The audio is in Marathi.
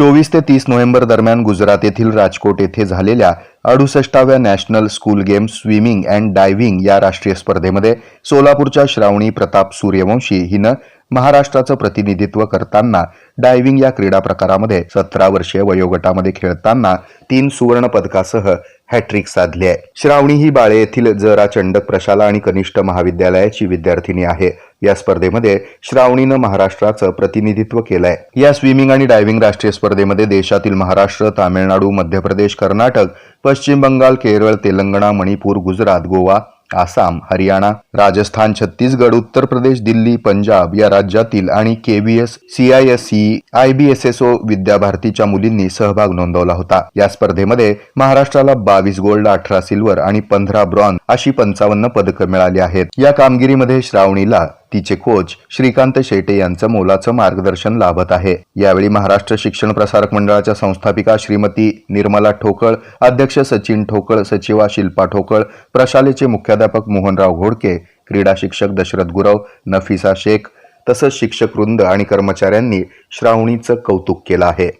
चोवीस ते तीस नोव्हेंबर दरम्यान गुजरात येथील राजकोट येथे झालेल्या अडुसष्टाव्या national school game swimming and diving या राष्ट्रीय स्पर्धेमध्ये सोलापूरच्या श्रावणी प्रताप सूर्यवंशी हिनं महाराष्ट्राचं प्रतिनिधित्व करताना डायव्हिंग या क्रीडा प्रकारामध्ये सतरा वर्षीय वयोगटामध्ये खेळताना तीन सुवर्ण पदकासह हॅट्रिक साधली आहे. श्रावणी ही बाळे येथील जरा चंडक प्रशाला आणि कनिष्ठ महाविद्यालयाची विद्यार्थिनी आहे. या स्पर्धेमध्ये श्रावणीनं महाराष्ट्राचं प्रतिनिधित्व केलंय. या स्विमिंग आणि डायव्हिंग राष्ट्रीय स्पर्धेमध्ये देशातील महाराष्ट्र तामिळनाडू मध्य प्रदेश कर्नाटक पश्चिम बंगाल केरळ तेलंगणा मणिपूर गुजरात गोवा आसाम हरियाणा राजस्थान छत्तीसगड उत्तर प्रदेश दिल्ली पंजाब या राज्यातील आणि केबीएस सीआयएसई ओ विद्याभारतीच्या मुलींनी सहभाग नोंदवला होता. या स्पर्धेमध्ये महाराष्ट्राला बावीस गोल्ड अठरा सिल्वर आणि पंधरा ब्रॉन्झ अशी पंचावन्न पदकं मिळाली आहेत. या कामगिरीमध्ये श्रावणीला तिचे कोच श्रीकांत शेटे यांचं मोलाचं मार्गदर्शन लाभत आहे. यावेळी महाराष्ट्र शिक्षण प्रसारक मंडळाच्या संस्थापिका श्रीमती निर्मला ठोकळ अध्यक्ष सचिन ठोकळ सचिवा शिल्पा ठोकळ प्रशालेचे मुख्याध्यापक मोहनराव घोडके क्रीडा शिक्षक दशरथ गुरव नफिसा शेख तसंच शिक्षक वृंद आणि कर्मचाऱ्यांनी श्रावणीचं कौतुक केलं आहे.